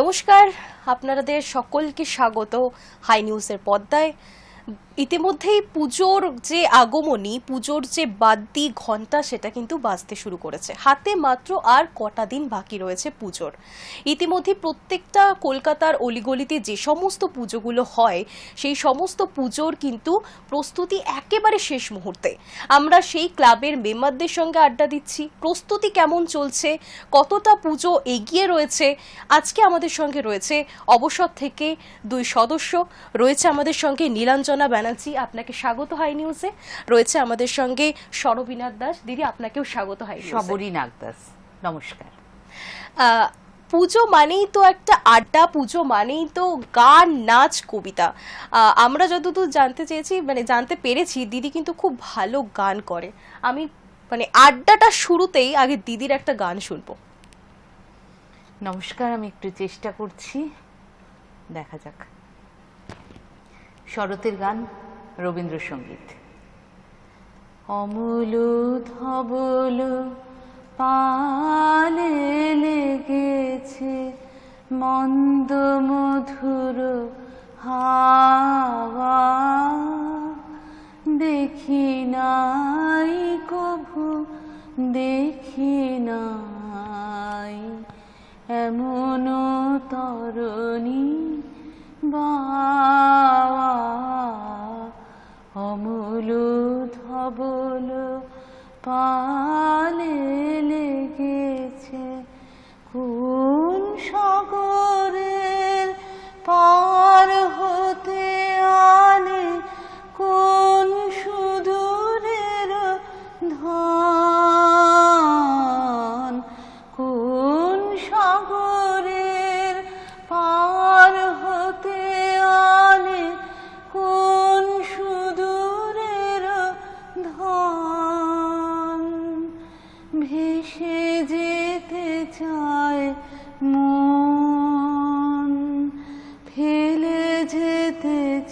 নমস্কার আপনাদের সকলকে স্বাগত হাই নিউজের পর্দায়। ইতিমধ্যেই পুজোর যে আগমনী, পুজোর যে বাদ্যি ঘণ্টা সেটা কিন্তু বাজতে শুরু করেছে। হাতে মাত্র আর কটা দিন বাকি রয়েছে পুজোর। ইতিমধ্যে প্রত্যেকটা কলকাতার অলিগলিতে যে সমস্ত পুজোগুলো হয়, সেই সমস্ত পুজোর কিন্তু প্রস্তুতি একেবারে শেষ মুহূর্তে। আমরা সেই ক্লাবের মেম্বারদের সঙ্গে আড্ডা দিচ্ছি। প্রস্তুতি কেমন চলছে? কতটা পুজো এগিয়ে রয়েছে? আজকে আমাদের সঙ্গে রয়েছে অবসর থেকে দুই সদস্য। রয়েছে আমাদের সঙ্গে নীলাঞ্জনা ব্যানার্জি আপনাকে স্বাগত হাই নিউজে। রয়েছে আমাদের সঙ্গে সরবিনাথ দাস। দিদি আপনাকেও স্বাগত হাই নিউজে। সবরী নাগদাস নমস্কার। পুজো মানেই তো একটা আড্ডা পুজো মানেই তো গান নাচ কবিতা। আমরা যতদূর জানতে চেয়েছি মানে জানতে পেরেছি দিদি কিন্তু খুব ভালো গান করে। আমি মানে আড্ডাটা শুরুতেই আগে দিদির একটা গান শুনব। নমস্কার আমি একটু চেষ্টা করছি। দেখা যাক। শরতের গান, রবীন্দ্রসঙ্গীত। অমূল ধবল পালে লেগেছে, মন্দ মধুর হাওয়া। দেখি নাই কভু, দেখি নাই, এমন তরণী বাওয়া ধবল পালে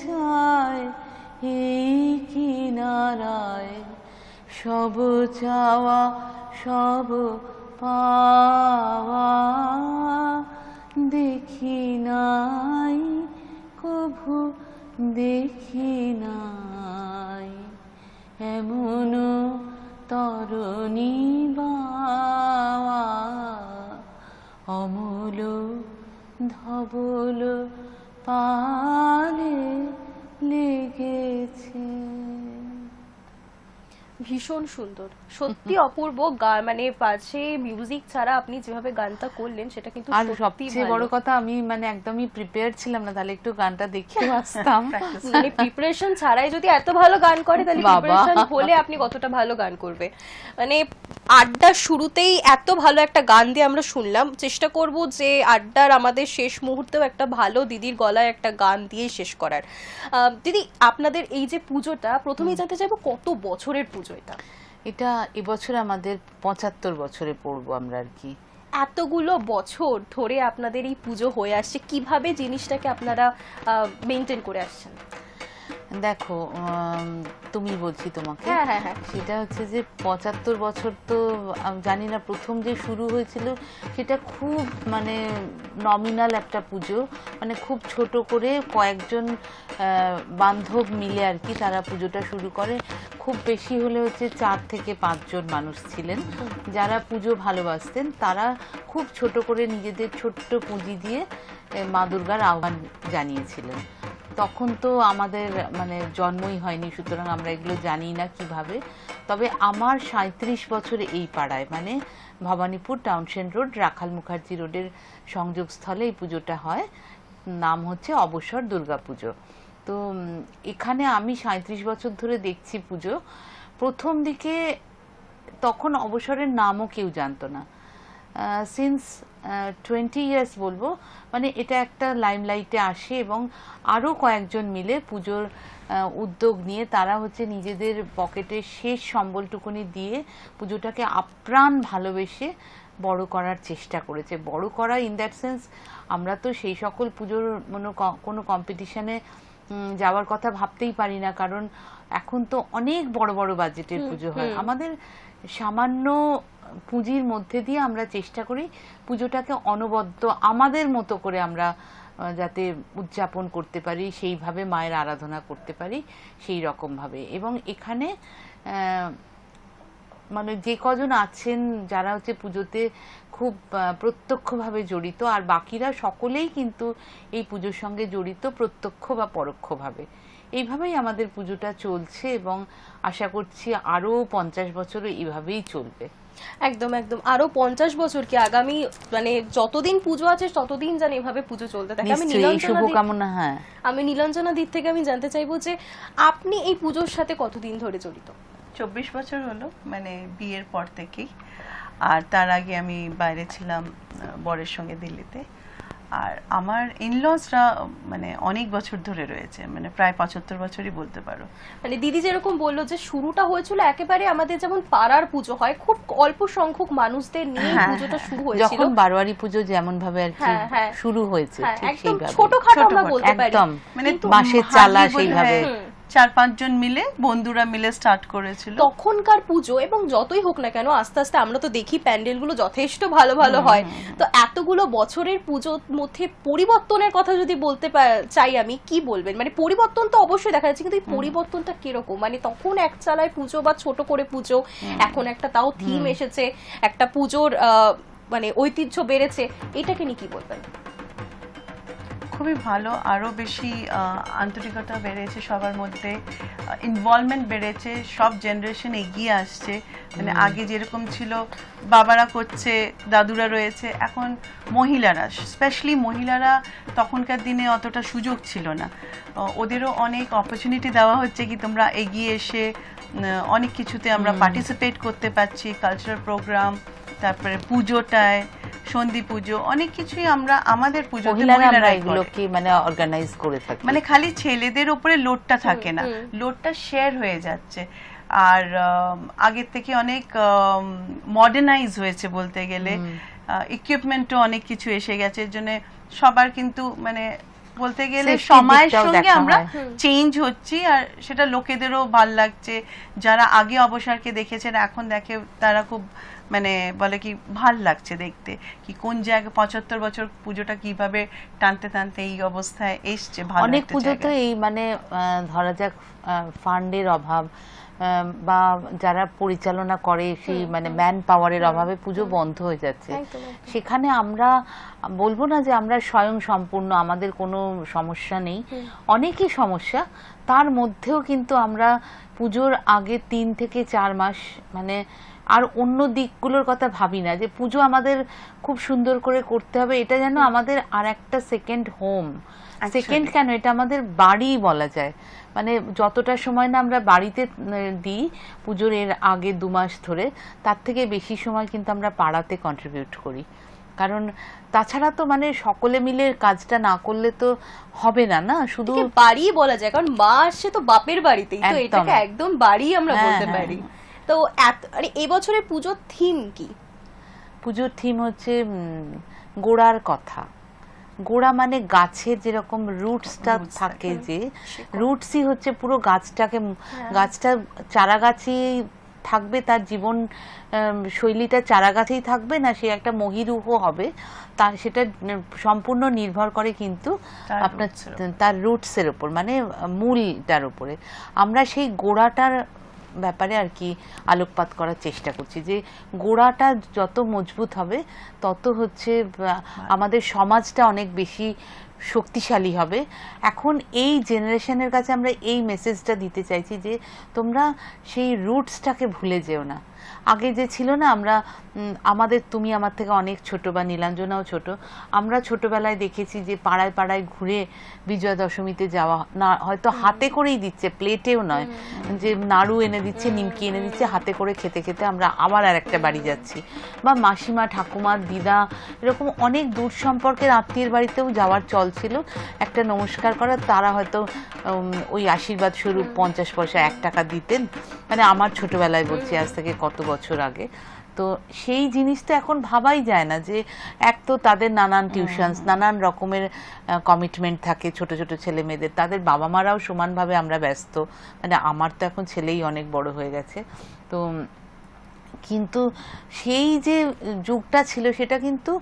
চায় এই কিনারায়। সব চাওয়া, সব পাওয়া দেখি নাই, কভু দেখি নাই। এমন তরণী বাওয়া, অমূল ধবল পালে লেগেছে। ভীষণ সুন্দর। সত্যি অপূর্ব গান মানে পাশে মিউজিক ছাড়া আপনি যেভাবে গানটা করলেন সেটা কিন্তু আর সত্যি সবচেয়ে বড় কথা আমি মানে একদমই প্রিপেয়ার ছিলাম না তাহলে একটু গানটা দেখে আসতাম। মানে প্রিপারেশন ছাড়াই যদি এত ভালো গান করে তাহলে। প্রিপারেশন হলে আপনি কতটা ভালো গান করবে। মানে আড্ডার শুরুতেই এত ভালো একটা গান দিয়ে আমরা শুনলাম। চেষ্টা করব যে আড্ডার আমাদের শেষ মুহূর্তেও একটা ভালো দিদির গলায় একটা গান দিয়ে শেষ করার। দিদি আপনাদের এই যে পুজোটা প্রথমেই জানতে চাইব কত বছরের পুজো এটা? এটা এবছর আমাদের পঁচাত্তর বছরে পড়ব আমরা আর কি। এতগুলো বছর ধরে আপনাদের এই পুজো হয়ে আসছে কীভাবে জিনিসটাকে আপনারা মেনটেন করে আসছেন? দেখো তুমি বলছি তোমাকে। হ্যাঁ হ্যাঁ হ্যাঁ। সেটা হচ্ছে যে পঁচাত্তর বছর তো জানি না প্রথম যে শুরু হয়েছিল সেটা খুব মানে নমিনাল একটা পুজো। মানে খুব ছোট করে কয়েকজন বান্ধব মিলে আর কি তারা পুজোটা শুরু করে। খুব বেশি হলে হচ্ছে চার থেকে পাঁচজন মানুষ ছিলেন। যারা পুজো ভালোবাসতেন তারা খুব ছোট করে নিজেদের ছোট্ট পুঁজি দিয়ে মা দুর্গার আহ্বান জানিয়েছিলেন। তখন তো আমাদের মানে জন্মই হয়নি, সুতরাং আমরা এগুলো জানি না কীভাবে। তবে আমার সাঁত্রিশ বছর এই পাড়ায় মানে ভবানীপুর টাউনশেন্ড রোড, রাখাল মুখার্জি রোডের সংযোগস্থলে এই পুজোটা হয়। নাম হচ্ছে অবসর দুর্গাপুজো তো এখানে আমি সাঁত্রিশ বছর ধরে দেখছি পুজো। প্রথম দিকে তখন অবসরের নামও কেউ জানতো না। সিন্স টোয়েন্টি ইয়ার্স বলব। মানে এটা একটা লাইমলাইটে আসে এবং আরও কয়েকজন মিলে পুজোর উদ্যোগ নিয়ে তারা হচ্ছে নিজেদের পকেটের শেষ সম্বলটুকুনি দিয়ে পুজোটাকে আপ্রাণ ভালোবেসে বড় করার চেষ্টা করেছে। বড় করা ইন দ্যাট সেন্স আমরা তো সেই সকল পুজোর মনে কোনো কম্পিটিশনে যাওয়ার কথা ভাবতেই পারি না কারণ এখন তো অনেক বড় বড় বাজেটের পুজো হয়। আমাদের সামান্য পুঁজির মধ্যে দিয়ে আমরা চেষ্টা করি পুজোটাকে অনবদ্য আমাদের মতো করে আমরা যাতে উদযাপন করতে পারি, সেইভাবে মায়ের আরাধনা করতে পারি, সেই রকম ভাবে এবং এখানে মানে যে কজন আছেন যারা হচ্ছে পুজোতে খুব প্রত্যক্ষভাবে জড়িত, আর বাকিরা সকলেই কিন্তু এই পুজোর সঙ্গে জড়িত প্রত্যক্ষ বা পরোক্ষভাবে। এইভাবেই আমাদের পুজোটা চলছে এবং আশা করছি আরও পঞ্চাশ বছর এইভাবেই চলবে। একদম একদম। আরও পঞ্চাশ বছর কি আগামী মানে যতদিন পুজো আছে ততদিন যেন এভাবে পুজো চলতে থাকে। আমি শুভকামনা হ্যাঁ। আমি নীলাঞ্জনা দিক থেকে আমি জানতে চাইব যে আপনি এই পুজোর সাথে কতদিন ধরে জড়িত? চব্বিশ বছর হলো মানে বিয়ের পর থেকেই। আর তার আগে আমি বাইরে ছিলাম আহ, বরের সঙ্গে দিল্লিতে। আর আমার ইনলসরা মানে অনেক বছর ধরে রয়েছে মানে প্রায় পঁচাত্তর বছরই বলতে পারো। মানে দিদি যেরকম বলল যে শুরুটা হয়েছিল একেবারে আমাদের যেমন পাড়ার পুজো হয় খুব অল্প সংখ্যক মানুষদের নিয়ে হ্যাঁ, পুজোটা শুরু হয়েছিল। যখন বারোয়ারি পুজো যেমন ভাবে আর কি হ্যাঁ, হ্যাঁ। শুরু হয়েছে হ্যাঁ, ঠিক একদম সেইভাবে। ছোটখাটো আমরা বলতে পারি। একদম। মানে বাঁশের চালা সেইভাবে। চার পাঁচজন মিলে বন্ধুরা মিলে স্টার্ট করেছিল। তখনকার পুজো এবং যতই হোক না কেন আস্তে আস্তে আমরা তো দেখি প্যান্ডেলগুলো যথেষ্ট ভালো ভালো হয়। তো এতগুলো বছরের পুজোর মধ্যে পরিবর্তনের কথা যদি বলতে চাই আমি কি বলবেন? মানে পরিবর্তন তো অবশ্যই দেখা যাচ্ছে কিন্তু এই পরিবর্তনটা কীরকম? মানে তখন এক চালায় পুজো বা ছোট করে পুজো এখন একটা তাও থিম এসেছে একটা পুজোর আহ, মানে ঐতিহ্য বেড়েছে এটাকে নিয়ে কি বলবেন? খুবই ভালো আরও বেশি আন্তরিকতা বেড়েছে সবার মধ্যে ইনভলভমেন্ট বেড়েছে সব জেনারেশন এগিয়ে আসছে। মানে আগে যেরকম ছিল বাবারা করছে দাদুরা রয়েছে এখন মহিলারা স্পেশালি মহিলারা তখনকার দিনে অতটা সুযোগ ছিল না। ওদেরও অনেক অপরচুনিটি দেওয়া হচ্ছে কি তোমরা এগিয়ে এসে অনেক কিছুতে আমরা পার্টিসিপেট করতে পারছি কালচারাল প্রোগ্রাম তারপরে পুজোটায় সন্ধি পুজো অনেক কিছুই আমরা আমাদের পুজোতে মহিলারা মানে অর্গানাইজ করে থাকি। মানে খালি ছেলেদের উপরে লোডটা থাকে না। লোডটা শেয়ার হয়ে যাচ্ছে। আর আগের থেকে অনেক মডার্নাইজ হয়েছে বলতে গেলে। ইকুইপমেন্টও অনেক কিছু এসে গেছে। এর জন্য সবার কিন্তু মানে বলতে গেলে সময়ের সঙ্গে আমরা চেঞ্জ হচ্ছি। আর সেটা লোকেদেরও ভালো লাগছে। যারা আগে অবসরকে দেখেছেন এখন দেখে তারা খুব মানে বলে কি ভালো লাগছে দেখতে। কি কোন জায়গায় পঁচাত্তর বছর পুজোটা কীভাবে টানতে টানতে এই অবস্থায় এসছে ভালো অনেক একটা পুজো তো এই মানে আহ, ধরা যাক ফান্ডের অভাব আহ, বা যারা পরিচালনা করে সেই মানে ম্যান পাওয়ারের অভাবে পুজো বন্ধ হয়ে যাচ্ছে। সেখানে আমরা বলব না যে আমরা স্বয়ং সম্পূর্ণ আমাদের কোনো সমস্যা নেই। অনেকই সমস্যা। তার মধ্যেও কিন্তু আমরা পুজোর আগে তিন থেকে চার মাস মানে আর অন্য দিকগুলোর কথা ভাবি না যে পুজো আমাদের খুব সুন্দর করে করতে হবে এটা যেন আমাদের আর একটা সেকেন্ড হোম সেকেন্ড কেন? এটা আমাদের বাড়ি বলা যায়। মানে যতটা সময় না আমরা বাড়িতে দিই পুজোর এর আগে দু মাস ধরে তার থেকে বেশি সময় কিন্তু আমরা পাড়াতে কন্ট্রিবিউট করি। কারণ তাছাড়া তো মানে সকলে মিলে কাজটা না করলে তো হবে না না? শুধু বাড়ি বলা যায় কারণ মা আসছে তো বাপের বাড়িতেই তো একদম। এটাকে একদম। বাড়ি আমরা হ্যাঁ, বলতে হ্যাঁ, পারি। তো এত মানে এবছরের পুজোর থিম কি? পুজোর থিম হচ্ছে গোড়ার কথা। গোড়া মানে গাছের যেরকম রুটসটা থাকে থাকে। যে রুটসই হচ্ছে পুরো গাছটাকে গাছটা চারা গাছই থাকবে তার জীবন শৈলীটা চারা গাছেই থাকবে না সে একটা মহিরুহ হবে। তার সেটা সম্পূর্ণ নির্ভর করে কিন্তু আপনার তার রুটসের ওপর মানে মূলটার উপরে। আমরা সেই গোড়াটার ব্যাপারে আর কি আলোকপাত করার চেষ্টা করছি যে গোড়াটা যত মজবুত হবে তত হচ্ছে আমাদের সমাজটা অনেক বেশি শক্তিশালী হবে। এখন এই জেনারেশনের কাছে আমরা এই মেসেজটা দিতে চাইছি যে তোমরা সেই রুটসটাকে ভুলে যেও না। আগে যে ছিল না, আমরা আমাদের, তুমি আমার থেকে অনেক ছোট বা নীলাঞ্জনাও ছোট। আমরা ছোটবেলায় দেখেছি যে পাড়ায় পাড়ায় ঘুরে বিজয়া দশমীতে যাওয়া, না, হয়তো হাতে করেই দিচ্ছে, প্লেটেও নয়। যে নাড়ু এনে দিচ্ছে, নিমকি এনে দিচ্ছে, হাতে করে খেতে খেতে আমরা আবার আর একটা বাড়ি যাচ্ছি। বা মাসিমা, ঠাকুমা, দিদা, এরকম অনেক দূর সম্পর্কের আত্মীয়ের বাড়িতেও যাওয়ার চল ছিল। একটা নমস্কার করা, তারা হয়তো ওই আশীর্বাদ স্বরূপ পঞ্চাশ পয়সা এক টাকা দিতেন। মানে আমার ছোটবেলায় বলছি, আজ থেকে কত এত বছর আগে। তো সেই জিনিসটা এখন ভাবাই যায় না যে এক তো তাদের নানান টিউশনস নানান রকমের কমিটমেন্ট থাকে ছোট ছোট ছেলে মেয়েদের। তাদের বাবা মারাও সমানভাবে আমরা ব্যস্ত। মানে আমার তো এখন ছেলেই অনেক বড় হয়ে গেছে। তো কিন্তু সেই যে যুগটা ছিল সেটা কিন্তু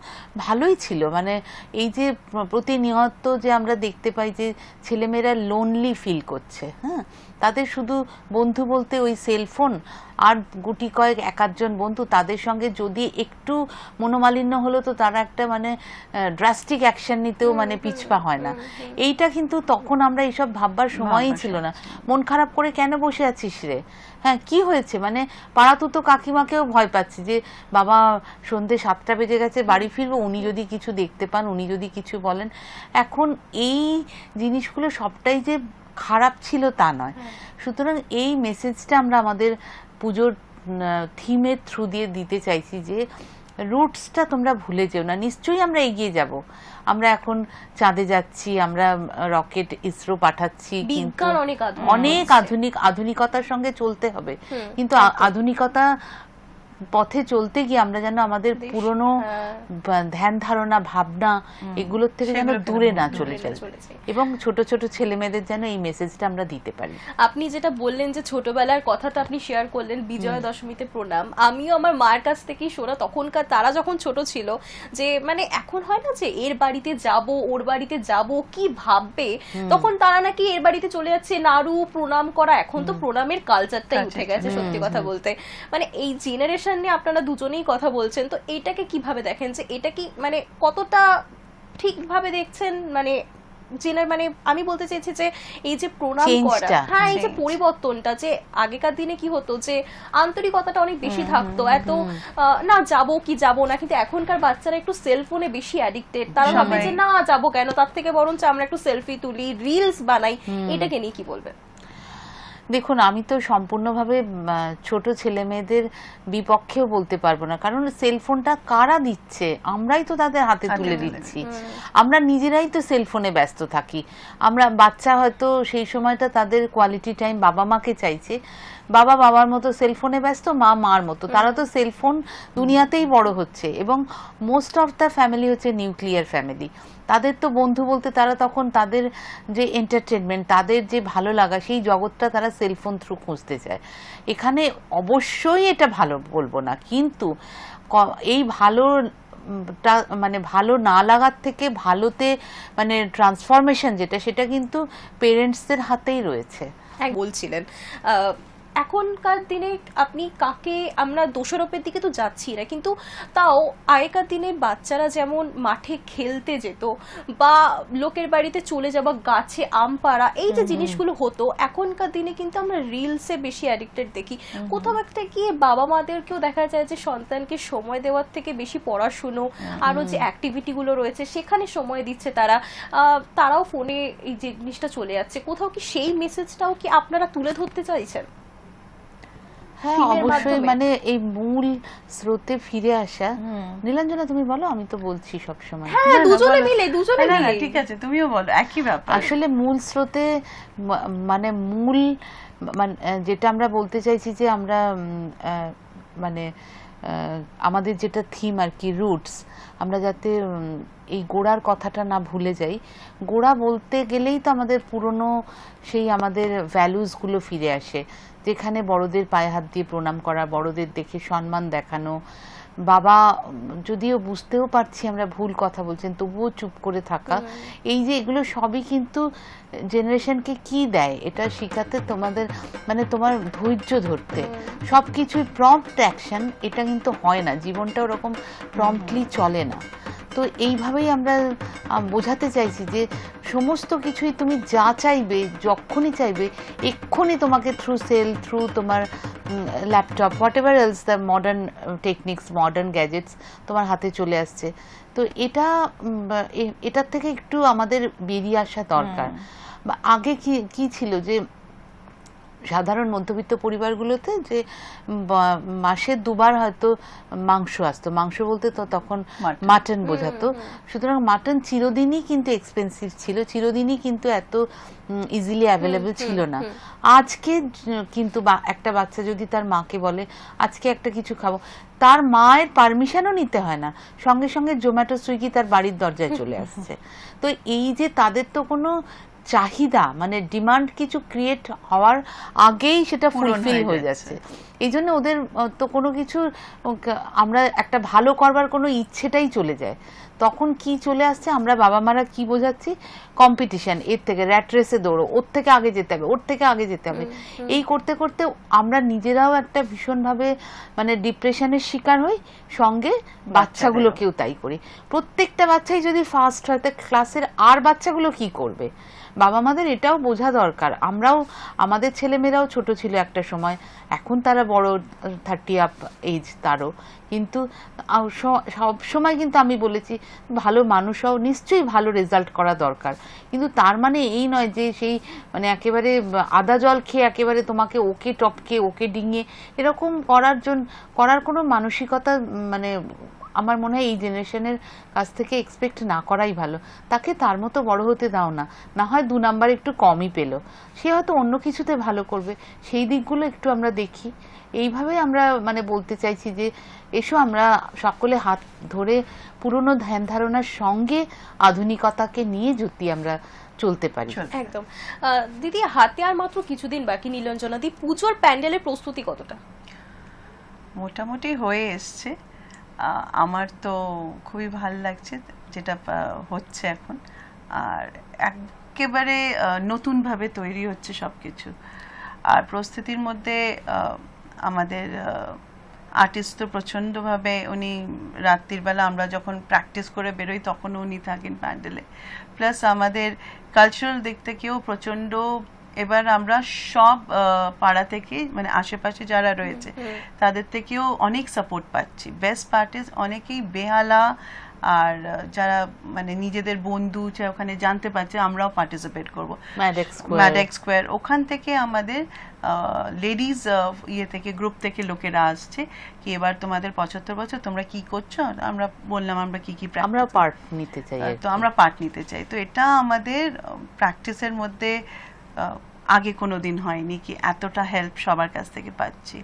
ভালোই ছিল। মানে এই যে প্রতিনিয়ত যে আমরা দেখতে পাই যে ছেলেমেয়েরা লোনলি ফিল করছে হ্যাঁ? তাদের শুধু বন্ধু বলতে ওই সেলফোন আর গুটি কয়েক এক আধজন বন্ধু তাদের সঙ্গে যদি একটু মনোমালিন্য হলো তো তারা একটা মানে ড্রাস্টিক অ্যাকশন নিতেও মানে পিছপা হয় না। এইটা কিন্তু তখন আমরা এইসব ভাববার সময়ই ছিল না। মন খারাপ করে কেন বসে আছিস রে? হ্যাঁ কি হয়েছে? মানে পাড়াতুতো কাকিমাকেও ভয় পাচ্ছি যে বাবা সন্ধে সাতটা বেজে গেছে বাড়ি ফিরবো উনি যদি কিছু দেখতে পান উনি যদি কিছু বলেন। এখন এই জিনিসগুলো সবটাই যে খারাপ ছিল তা নয়। সুতরাং এই মেসেজটা আমরা আমাদের পুজোর থিমের থ্রু দিয়ে দিতে চাইছি যে রুটসটা তোমরা ভুলে যেও না। নিশ্চয়ই আমরা এগিয়ে যাব। আমরা এখন চাঁদে যাচ্ছি আমরা রকেট ইসরো পাঠাচ্ছি অনেক। আধুনিক আধুনিকতার সঙ্গে চলতে হবে। কিন্তু আধুনিকতা পথে চলতে গিয়ে আমরা যেন আমাদের পুরনো হ্যাঁ। ধ্যান ধারণা ভাবনা এগুলোর থেকে যেন দূরে না চলে যায়। এবং ছোট ছোট ছেলে মেয়েদের যেন এই মেসেজটা আমরা দিতে পারি। আপনি যেটা বললেন যে ছোটবেলার কথাটা আপনি শেয়ার করলেন বিজয়া দশমীতে প্রণাম। আমিও আমার মার কাছ থেকেই শোনা তখনকার তারা যখন ছোট ছিল যে মানে এখন হয় না যে এর বাড়িতে যাব ওর বাড়িতে যাব কি ভাববে? তখন তারা নাকি এর বাড়িতে চলে যাচ্ছে নাড়ু প্রণাম করা এখন তো প্রণামের কালচারটাই উঠে গেছে সত্যি কথা বলতে। মানে এই জেনারেশন নিয়ে আপনারা দুজনেই কথা বলছেন তো এটাকে কীভাবে দেখেন? যে এটা কি মানে কতটা ঠিকভাবে দেখছেন? মানে জেনার মানে আমি বলতে চাইছি যে এই যে প্রণাম করা হ্যাঁ এই যে পরিবর্তনটা যে আগেকার দিনে কি হতো যে আন্তরিকতাটা অনেক বেশি থাকতো এত না যাব কি যাব না কিন্তু এখনকার বাচ্চারা একটু সেলফোনে বেশি অ্যাডিক্টেড তারা ভাবে যে না যাব কেন? তার থেকে বরঞ্চ আমরা একটু সেলফি তুলি রিলস বানাই এটাকে নিয়ে কি বলবেন? দেখুন আমি তো সম্পূর্ণভাবে ছোট ছেলে মেয়েদের বিপক্ষেও বলতে পারব না। কারণ সেলফোনটা কারা দিচ্ছে? আমরাই তো তাদের হাতে তুলে দিচ্ছি। আমরা নিজেরাই তো সেলফোনে ব্যস্ত থাকি। আমরা বাচ্চা হয়তো সেই সময়টা তাদের কোয়ালিটি টাইম বাবা মাকে চাইছে। বাবা বাবার মতো সেলফোনে ব্যস্ত মা মার মতো। তারা তো সেলফোন দুনিয়াতেই বড় হচ্ছে। এবং মোস্ট অফ দ্য ফ্যামিলি হচ্ছে নিউক্লিয়ার ফ্যামিলি তাদের তো বন্ধু বলতে তারা তখন তাদের যে এন্টারটেনমেন্ট তাদের যে ভালো লাগা, সেই জগৎটা তারা সেলফোন থ্রু খুঁজতে চায়। এখানে অবশ্যই এটা ভালো বলব না, কিন্তু এই ভালো মানে ভালো না লাগার থেকে ভালোতে মানে ট্রান্সফরমেশন যেটা, সেটা কিন্তু পেরেন্টসদের হাতেই রয়েছে। বলছিলেন। এখনকার দিনে আপনি কাকে আমরা দোষারোপের দিকে তো যাচ্ছি না কিন্তু তাও আগেকার দিনে বাচ্চারা যেমন মাঠে খেলতে যেত বা লোকের বাড়িতে চলে যাওয়া গাছে আম পাড়া এই যে জিনিসগুলো হতো এখনকার দিনে কিন্তু আমরা রিলসে বেশি অ্যাডিক্টেড দেখি। কোথাও একটা গিয়ে বাবা মাদেরকেও দেখা যায় যে সন্তানকে সময় দেওয়ার থেকে বেশি পড়াশুনো আরও যে অ্যাক্টিভিটিগুলো রয়েছে সেখানে সময় দিচ্ছে তারা। তারাও ফোনে এই যে জিনিসটা চলে যাচ্ছে। কোথাও কি সেই মেসেজটাও কি আপনারা তুলে ধরতে চাইছেন? হ্যাঁ অবশ্যই মানে এই মূল স্রোতে ফিরে আসা। নীলাঞ্জনা তুমি বলো আমি তো বলছি সব সময় হ্যাঁ দুজনে মিলে দুজনে মিলে। ঠিক আছে তুমিও বলো একই ব্যাপার। আসলে মূল স্রোতে মানে মূল মানে যেটা আমরা বলতে চাইছি যে আমরা মানে আমাদের যেটা থিম আর কি রুটস আমরা যাতে এই গোড়ার কথাটা না ভুলে যাই। গোড়া বলতে গেলেই তো আমাদের পুরনো সেই আমাদের ভ্যালুসগুলো ফিরে আসে। যেখানে বড়দের পায়ে হাত দিয়ে প্রণাম করা বড়দের দেখে সম্মান দেখানো। বাবা যদিও বুঝতেও পারছি আমরা ভুল কথা বলছেন তবুও চুপ করে থাকা। এই যে এগুলো সবই কিন্তু জেনারেশনকে কি দেয়? এটা শেখাতে তোমাদের মানে তোমার ধৈর্য ধরতে। সব কিছুই প্রম্পট অ্যাকশন এটা কিন্তু হয় না। জীবনটা ওরকম প্রম্পটলি চলে না। তো এইভাবেই আমরা বোঝাতে চাইছি যে সমস্ত কিছুই তুমি যা চাইবে যখনই চাইবে এক্ষুনি তোমাকে থ্রু সেল থ্রু তোমার laptop whatever else the modern techniques modern gadgets তোমার হাতে চলে আসছে। তো এটা এটার থেকে একটু আমাদের বেরিয়ে আসা দরকার। বা আগে কি কি ছিল যে সাধারণ মধ্যবিত্ত পরিবারগুলোতে যে মাসে দুবার হয়তো মাংস আসতো। মাংস বলতে তো তখন মাটন। বোঝাতো। সুতরাং মাটন চিরদিনই কিন্তু এক্সপেন্সিভ ছিল। চিরদিনই কিন্তু এত ইজিলি অ্যাভেলেবল ছিল না। আজকে কিন্তু একটা বাচ্চা যদি তার মাকে বলে আজকে একটা কিছু খাব। তার মায়ের পারমিশনও নিতে হয় না। সঙ্গে সঙ্গে জোম্যাটো সুইগি তার বাড়ির দরজায় চলে আসছে। তো এই যে তাদের তো কোনো চাহিদা মানে ডিমান্ড কিছু ক্রিয়েট হওয়ার আগেই সেটা ফুলফিল হয়ে যাচ্ছে। যাচ্ছে। এই জন্য ওদের তো কোনো কিছু আমরা একটা ভালো করবার কোনো ইচ্ছেটাই চলে যায়। তখন কি চলে আসছে আমরা বাবা মারা কি বোঝাচ্ছি? কম্পিটিশন এর থেকে র্যাট রেসে দৌড়ো ওর থেকে আগে যেতে হবে ওর থেকে আগে যেতে হবে। এই করতে করতে আমরা নিজেরাও একটা ভীষণভাবে মানে ডিপ্রেশনের শিকার হই সঙ্গে বাচ্চাগুলোকেও তাই করি। প্রত্যেকটা বাচ্চাই যদি ফার্স্ট হয় তা ক্লাসের আর বাচ্চাগুলো কি করবে? বাবা মাদের এটাও বোঝা দরকার। আমরাও, আমাদের ছেলেমেয়েরাও ছোট ছিল একটা সময়। এখন তারা বড় থার্টি আপ এজ তারও। কিন্তু সব সময় কিন্তু আমি বলেছি, ভালো মানুষ হও নিশ্চয়ই ভালো রেজাল্ট করা দরকার। কিন্তু তার মানে এই নয় যে সেই মানে একেবারে আদা জল খেয়ে একেবারে তোমাকে ওকে টপকে, ওকে ডিঙিয়ে, এরকম করার জন্য করার কোনো মানসিকতা মানে আমার মনে হয় এই জেনারেশনের কাছ থেকে এক্সপেক্ট না করাই ভালো। তাকে তার মতো বড় হতে দাও না। না হয় দু নাম্বার একটু কমই পেল। সে হয়তো অন্য কিছুতে ভালো করবে। সেই দিকগুলো একটু আমরা দেখি। এইভাবে আমরা মানে বলতে চাইছি যে এসো আমরা সকলে হাত ধরে পুরনো ধ্যান ধারণার সঙ্গে আধুনিকতাকে নিয়ে যদি আমরা চলতে পারি। একদম। দিদি হাতে আর মাত্র কিছুদিন বাকি নীলঞ্জনা দি পুজোর প্যান্ডেলের প্রস্তুতি কতটা? মোটামুটি হয়ে এসছে। আমার তো খুবই ভালো লাগছে যেটা হচ্ছে এখন। আর একেবারে নতুনভাবে তৈরি হচ্ছে সব কিছু আর প্রস্তুতির মধ্যে আমাদের আর্টিস্ট তো প্রচণ্ডভাবে উনি রাত্রির বেলা আমরা যখন প্র্যাকটিস করে বেরোই তখনও উনি থাকেন প্যান্ডেলে প্লাস আমাদের কালচারাল দিক থেকেও প্রচণ্ড এবার আমরা সব পাড়া থেকে মানে আশেপাশে যারা রয়েছে তাদের থেকেও অনেক সাপোর্ট পাচ্ছি। বেস্ট পার্ট পার্টিস অনেকেই বেহালা আর যারা মানে নিজেদের বন্ধু ওখানে জানতে পারছে আমরাও পার্টিসিপেট করব। ম্যাডেক স্কোয়ার ওখান থেকে আমাদের লেডিজ ইয়ে থেকে গ্রুপ থেকে লোকেরা আসছে কি এবার তোমাদের পঁচাত্তর বছর তোমরা কি করছ? আমরা বললাম আমরা কি কি আমরা পার্ট নিতে চাই তো আমরা পার্ট নিতে চাই। তো এটা আমাদের প্র্যাকটিসের মধ্যে আগে কোনো দিন হয়নি কি এতটা হেল্প সবার কাছ থেকে পাচ্ছি।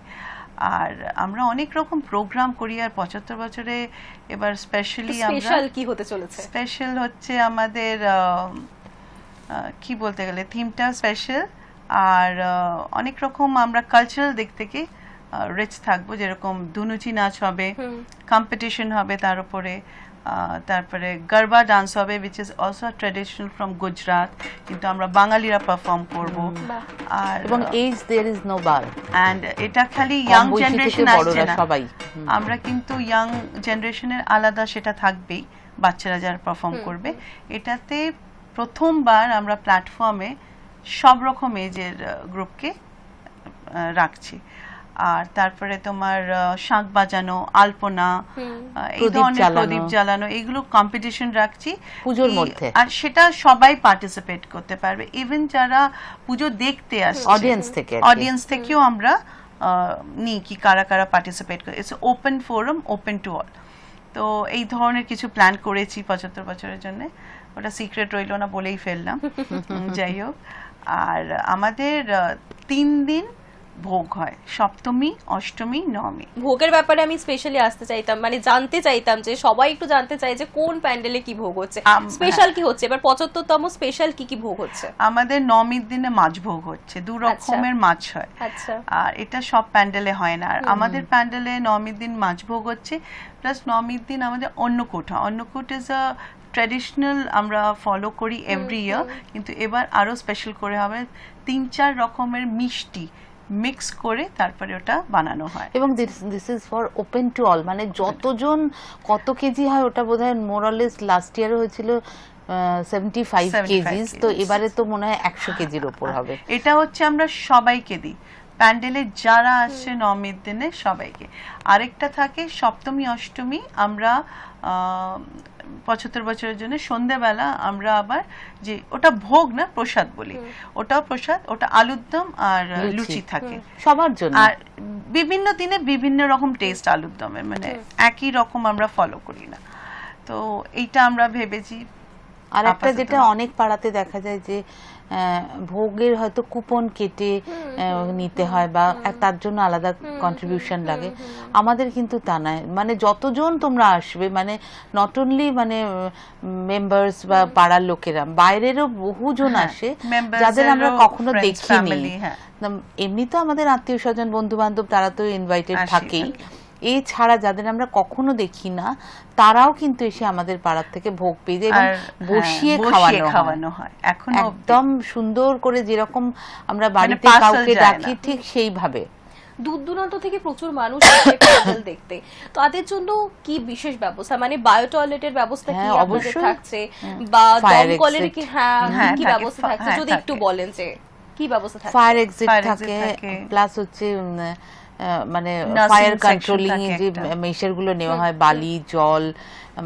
আর আমরা অনেক রকম প্রোগ্রাম করি আর পঁচাত্তর বছরে এবার স্পেশালি আমরা স্পেশাল কি হতে চলেছে? স্পেশাল হচ্ছে আমাদের কি বলতে গেলে থিমটা স্পেশাল আর অনেক রকম আমরা কালচারাল দিক থেকে রিচ থাকব যেরকম ধুনুচি নাচ হবে কম্পিটিশন হবে তার উপরে তারপরে গরবা ডান্স হবে which is also traditional from Gujarat কিন্তু আমরা বাঙালিরা পারফর্ম করব। আর এবং as there is no bar and এটা খালি ইয়াং জেনারেশন আসছে না। সবাই। আমরা কিন্তু ইয়াং জেনারেশনের আলাদা সেটা থাকবেই বাচ্চারা যারা পারফর্ম করবে। এটাতে প্রথমবার আমরা প্ল্যাটফর্মে সব রকম এজের গ্রুপকে রাখছি। আর তারপরে তোমার আহ, শাঁখ বাজানো আলপনা এই ধরনের প্রদীপ জ্বালানো এগুলো কম্পিটিশন রাখছি। পুজোর মধ্যে। আর সেটা সবাই পার্টিসিপেট করতে পারবে। ইভেন যারা পুজো দেখতে আসছে অডিয়েন্স থেকে অডিয়েন্স থেকেও আমরা আহ, নিই কি কারা কারা পার্টিসিপেট করে it's open forum open to all তো এই ধরনের কিছু প্ল্যান করেছি পঁচাত্তর বছরের জন্য। ওটা সিক্রেট রইল না বলেই ফেললাম। যাই হোক। আর আমাদের তিন দিন ভোগ হয়। সপ্তমী অষ্টমী নবমী। ভোগের ব্যাপারে আমি স্পেশালি আসতে চাইতাম মানে জানতে চাইতাম যে সবাই একটু জানতে চাই যে কোন প্যান্ডেলে কি ভোগ হচ্ছে। স্পেশাল কি হচ্ছে? এবার পঁচাত্তরতম স্পেশাল কি কি ভোগ হচ্ছে? আমাদের নবমীর দিনে মাছ ভোগ হচ্ছে দু রকমের মাছ হয়। আচ্ছা। আর এটা সব প্যান্ডেলে হয় না। আর আমাদের প্যান্ডেলে নবমীর দিন মাছ ভোগ হচ্ছে প্লাস নবমীর দিন আমাদের অন্নকূট হয়। অন্নকূট ইজ আ ট্র্যাডিশনাল আমরা ফলো করি এভরি ইয়ার কিন্তু এবার আরও স্পেশাল করে হবে তিন চার রকমের মিষ্টি মিক্স করে তারপরে ওটা বানানো হয়। এবং this is for open to all মানে যতজন কত কেজি হয় ওটা বোধ হয় মোরালেস লাস্ট ইয়ারে হয়েছিল সেভেন্টি ফাইভ 75 কেজিস তো এবারে তো মনে হয় একশো কেজির ওপর হবে। এটা হচ্ছে আমরা সবাইকে দিই। প্যান্ডেলে যারা আসছে নবমীর দিনে সবাইকে। আরেকটা থাকে সপ্তমী অষ্টমী আমরা পঁচাত্তর বছরের জন্য সন্ধেবেলা আমরা আবার যে ওটা ভোগ না প্রসাদ বলি। ওটাও প্রসাদ ওটা আলুর দম আর লুচি। থাকে। সবার জন্য। আর বিভিন্ন দিনে বিভিন্ন রকম টেস্ট আলুর দমের মানে একই রকম আমরা ফলো করি না। তো এইটা আমরা ভেবেছি। আর একটা যেটা অনেক পাড়াতে দেখা যায় যে ভোগের হয়তো কুপন কেটে নিতে হয় বা তার জন্য আলাদা কন্ট্রিবিউশন লাগে। আমাদের কিন্তু তা নয় মানে যতজন তোমরা আসবে মানে নট অনলি মানে মেম্বার্স বা পাড়ার লোকেরা বাইরেরও বহুজন হ্যাঁ, আসে যাদের আমরা কখনো দেখিনি। হ্যাঁ। এমনি তো আমাদের আত্মীয় স্বজন বন্ধু বান্ধব তারা তো ইনভাইটেড থাকেই। থাকে। এছাড়া যাদের আমরা কখনো দেখি না তারাও কিন্তু এসে আমাদের পাড়ার থেকে ভোগ পেয়ে যায় এবং হ্যাঁ, বসিয়ে খাওয়ানো হয়। খাওয়ানো হয়। এখনও। একদম সুন্দর করে যেরকম আমরা বাড়িতে কাউকে ডাকি ঠিক সেইভাবে। দূর দূরান্ত থেকে প্রচুর মানুষ দেখতে। তাদের জন্য কি বিশেষ ব্যবস্থা? মানে বায়ো টয়লেটের ব্যবস্থা কি হ্যাঁ, আপনাদের অবশ্যই। থাকছে? বা Fire দমকলের কি হ্যাঁ হ্যাঁ, কি ব্যবস্থা থাকছে? হ্যাঁ, যদি একটু বলেন যে কি ব্যবস্থা থাকছে? ফায়ার এক্সিট থাকে থাকে। প্লাস হচ্ছে মানে ফায়ার কন্ট্রোলিং এ যে একটা। মেশারগুলো নেওয়া হয় বালি জল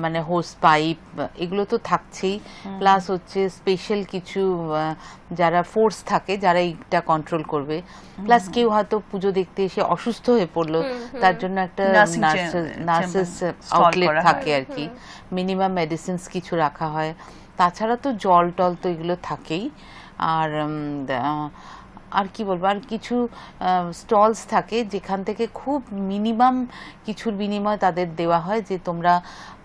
মানে হোস পাইপ এগুলো তো থাকছেই। প্লাস হচ্ছে স্পেশাল কিছু যারা ফোর্স থাকে যারা এইটা কন্ট্রোল করবে। প্লাস কেউ হয়তো পুজো দেখতে এসে অসুস্থ হয়ে পড়ল তার জন্য একটা নার্সেস আউটলেট থাকে আর কি। মিনিমাম মেডিসিনস কিছু রাখা হয়। তাছাড়া তো জল টল তো এগুলো থাকেই। আর আর কি বলব আর কিছু স্টলস থাকে যেখান থেকে খুব মিনিমাম কিছুর বিনিময়ে তাদের দেওয়া হয় যে তোমরা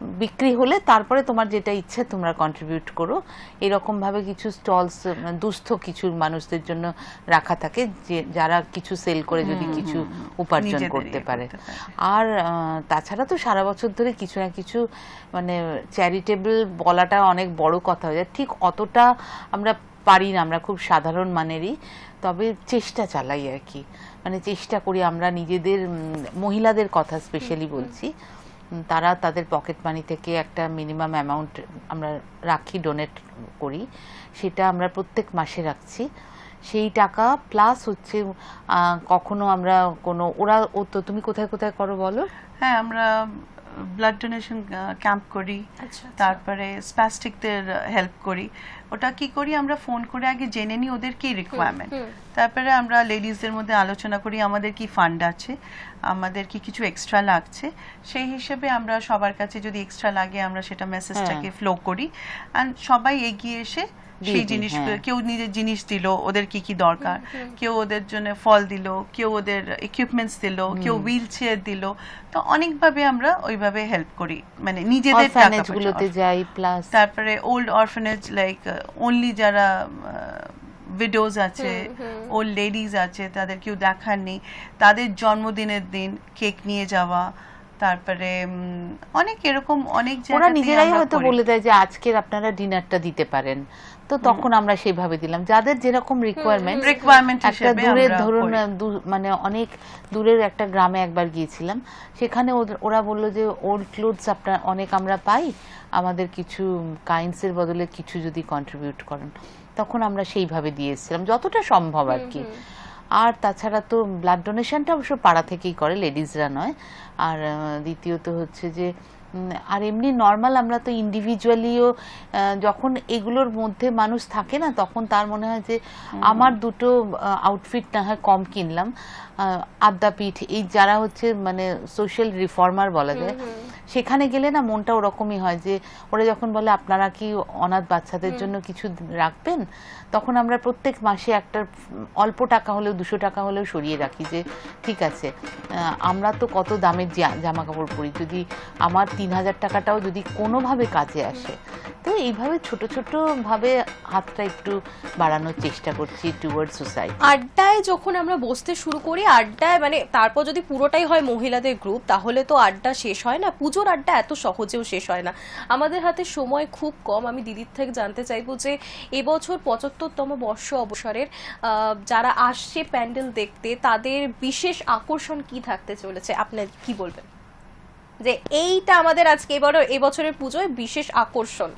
বিক্রি হলে তারপরে তোমার যেটা ইচ্ছে তোমরা কন্ট্রিবিউট করো। এরকমভাবে কিছু স্টলস দুস্থ কিছু মানুষদের জন্য রাখা থাকে যে যারা কিছু সেল করে যদি কিছু উপার্জন করতে পারে। আর তাছাড়া তো সারা বছর ধরে কিছু না কিছু মানে চ্যারিটেবল বলাটা অনেক বড় কথা হয়ে যায়। ঠিক অতটা আমরা পারি না আমরা খুব সাধারণ মানেরই। তবে চেষ্টা চালাই আর কি। মানে চেষ্টা করি আমরা নিজেদের মহিলাদের কথা স্পেশালি বলছি। তারা তাদের পকেট মানি থেকে একটা মিনিমাম অ্যামাউন্ট আমরা রাখি ডোনেট করি। সেটা আমরা প্রত্যেক মাসে রাখছি। সেই টাকা প্লাস হচ্ছে কখনো আমরা কোনো ওরা ও তো তুমি কোথায় কোথায় করো বলো? হ্যাঁ আমরা ব্লাড ডোনেশন ক্যাম্প করি আচ্ছা, তারপরে স্প্যাস্টিকদের হেল্প করি। ওটা কি করি আমরা? ফোন করে আগে জেনে নিই ওদের কি রিকোয়ারমেন্ট তারপরে আমরা লেডিসদের মধ্যে আলোচনা করি আমাদের কি ফান্ড আছে আমাদের কি কিছু এক্সট্রা লাগছে। সেই হিসেবে আমরা সবার কাছে যদি এক্সট্রা লাগে আমরা সেটা মেসেজটাকে ফ্লো করি। অ্যান্ড সবাই এগিয়ে এসে সেই জিনিস হ্যাঁ। কেউ নিজের জিনিস দিল ওদের কি কি দরকার? কেউ ওদের জন্য ফল দিল কেউ ওদের ইকুইপমেন্টস দিল কেউ হুইল চেয়ার দিল। তো অনেকভাবে আমরা ওইভাবে হেল্প করি। মানে নিজেদের টাকা যাই প্লাস তারপরে ওল্ড অরফানেজ লাইক অনলি যারা উইডোজ আছে ওল্ড লেডিজ আছে তাদের কেউ দেখার নেই। তাদের জন্মদিনের দিন কেক নিয়ে যাওয়া তারপরে উম, অনেক এরকম অনেক ওরা নিজেরাই হয়তো বলে দেয় যে আজকের আপনারা ডিনারটা দিতে পারেন। তো তখন আমরা সেইভাবে দিলাম। যাদের যেরকম রিকোয়ারমেন্ট রিকোয়ারমেন্ট একটা দূরের ধরুন মানে অনেক দূরের একটা গ্রামে একবার গিয়েছিলাম। সেখানে ওরা বলল যে ওল্ড ক্লোথস আপনার অনেক আমরা পাই। আমাদের কিছু কাইন্ডসের বদলে কিছু যদি কন্ট্রিবিউট করেন। তখন আমরা সেইভাবে দিয়ে এসেছিলাম যতটা সম্ভব আর কি আর তাছাড়া তো ব্লাড ডোনেশনটা অবশ্য পাড়া থেকেই করে লেডিসরা নয়। আর দ্বিতীয়ত হচ্ছে যে আর এমনি নর্মাল আমরা তো ইন্ডিভিজুয়ালিও যখন এগুলোর মধ্যে মানুষ থাকে না তখন তার মনে হয় যে আমার দুটো আউটফিট না হয় কম কিনলাম। আদ্যাপীঠ এই যারা হচ্ছে মানে সোশ্যাল রিফর্মার বলা যায় সেখানে গেলে না মনটা ওরকমই হয় যে ওরা যখন বলে আপনারা কি অনাথ বাচ্চাদের জন্য কিছু রাখবেন? তখন আমরা প্রত্যেক মাসে একটা অল্প টাকা হলেও, দুশো টাকা হলেও সরিয়ে রাখি যে, ঠিক আছে আমরা তো কত দামের জামা কাপড় পরি। যদি আমার তিন হাজার টাকাটাও যদি কোনোভাবে কাজে আসে, তো এইভাবে ছোট ছোট ভাবে হাতটা একটু বাড়ানোর চেষ্টা করছি টুয়ার্ড সোসাইটি আড্ডায় যখন আমরা বসতে শুরু করি, আড্ডায় মানে তারপর যদি পুরোটাই হয় মহিলাদের গ্রুপ তাহলে তো আড্ডা শেষ হয় না। পুজোর আড্ডা এত সহজেও শেষ হয় না। আমাদের হাতে সময় খুব কম। আমি দিদির থেকে জানতে চাইব যে, এবছর পঁচাত্তরতম বর্ষ অবসরের যারা আসছে প্যান্ডেল দেখতে তাদের বিশেষ আকর্ষণ কি থাকতে চলেছে? আপনার কি বলবেন? যে এইটা আমাদের আজকে এবার এবছরের পুজোয় বিশেষ আকর্ষণ।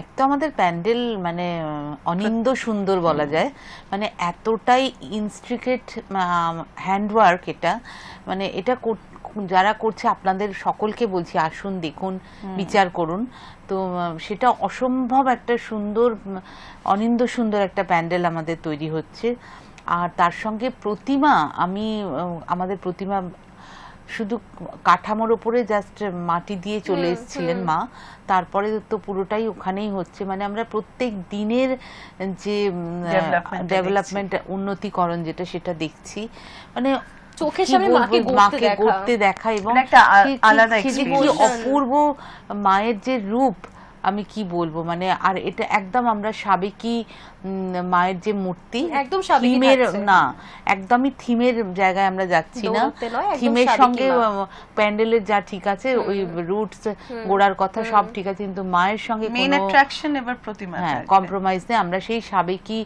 এক তো আমাদের প্যান্ডেল মানে অনিন্দ সুন্দর বলা যায়। মানে এতটাই ইনস্ট্রিকেট হ্যান্ডওয়ার্ক এটা। মানে এটা যারা করছে আপনাদের সকলকে বলছি আসুন দেখুন বিচার করুন। তো সেটা অসম্ভব একটা সুন্দর অনিন্দ সুন্দর একটা প্যান্ডেল আমাদের তৈরি হচ্ছে। আর তার সঙ্গে প্রতিমা আমি আমাদের প্রতিমা শুধু কাঠামোর ওপরে জাস্ট মাটি দিয়ে চলে এসেছিলেন মা। তারপরে তো পুরোটাই ওখানেই হচ্ছে। মানে আমরা প্রত্যেক দিনের যে ডেভেলপমেন্ট উন্নতিকরণ যেটা সেটা দেখছি। মানে চোখের সামনে মাকে মাকে দেখা। গড়তে দেখা এবং মানে একটা আলাদা কি অপূর্ব মায়ের যে রূপ আমি কি বলব? মানে আর এটা একদম আমরা সাবেকি মায়ের যে মূর্তি একদম থিমের না একদমই থিমের জায়গায় আমরা যাচ্ছি না। থিমের সঙ্গে প্যান্ডেলের যা ঠিক আছে ওই রুটস গোড়ার কথা সব ঠিক আছে কিন্তু মায়ের সঙ্গে মেইন অ্যাট্রাকশন এবার প্রতিমা হ্যাঁ কম্প্রোমাইজ নেই। আমরা সেই সাবেকি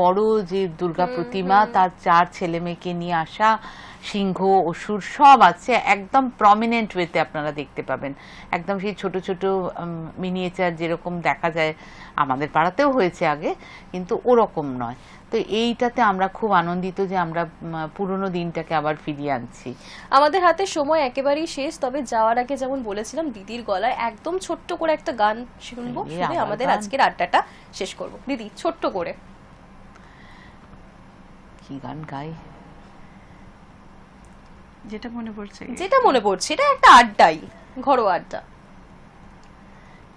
বড় যে দুর্গা প্রতিমা তার চার ছেলে মেয়েকে নিয়ে আসা সিংহ অসুর সব আছে একদম প্রমিনেন্ট ওয়েতে আপনারা দেখতে পাবেন। একদম সেই ছোট ছোট মিনিয়েচার যেরকম দেখা যায় আমাদের পাড়াতেও হয়েছে আগে কিন্তু ওরকম নয়। তো এইটাতে আমরা খুব আনন্দিত যে আমরা পুরোনো দিনটাকে আবার ফিরিয়ে আনছি। আমাদের হাতে সময় একেবারেই শেষ তবে যাওয়ার আগে যেমন বলেছিলাম দিদির গলায় একদম ছোট্ট করে একটা গান শুনব শুনে আমাদের আজকের আড্ডাটা শেষ করব। দিদি ছোট্ট করে। কি গান গাই? যেটা মনে পড়ছে। যেটা মনে পড়ছে এটা একটা আড্ডাই ঘরোয়া আড্ডা।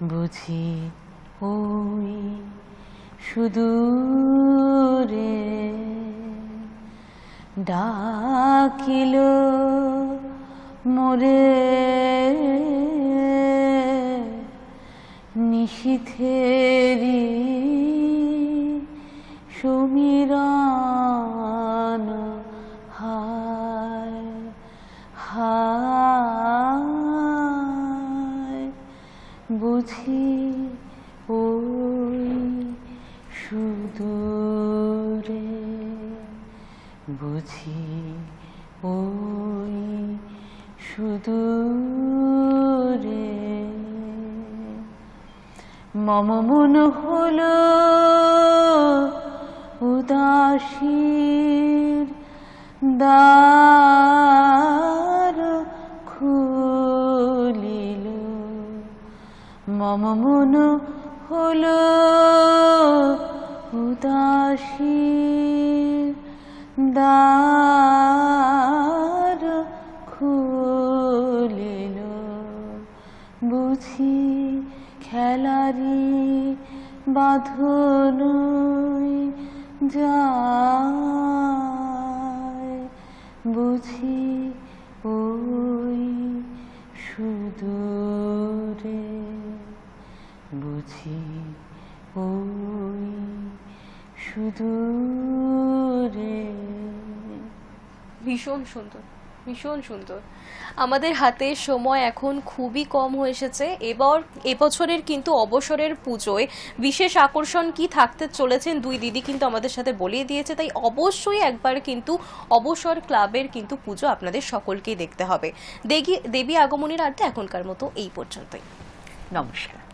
বুঝি ওই সুদূরে ডাকিল মোরে। নিশীথেরি সমীরণ বুঝি ওই সুদূরে বুঝি ওই সুদূরে মম মন হল উদাসীর দ্বার মন হলো উদাসীর দ্বার খুলিল বুঝি খেলারি বাঁধন যায়। বুঝি ওই সুদূরে বুঝি ওই সুদূরে। ভীষণ সুন্দর ভীষণ সুন্দর। আমাদের হাতে সময় এখন খুবই কম হয়ে এসেছে। এবার, এবছরের কিন্তু অবসরের পুজোয় বিশেষ আকর্ষণ কি থাকতে চলেছেন দুই দিদি কিন্তু আমাদের সাথে বলিয়ে দিয়েছে। তাই অবশ্যই একবার কিন্তু অবসর ক্লাবের কিন্তু পুজো আপনাদের সকলকেই দেখতে হবে। দেবী আগমনের আড্ডা এখনকার মতো এই পর্যন্তই। নমস্কার।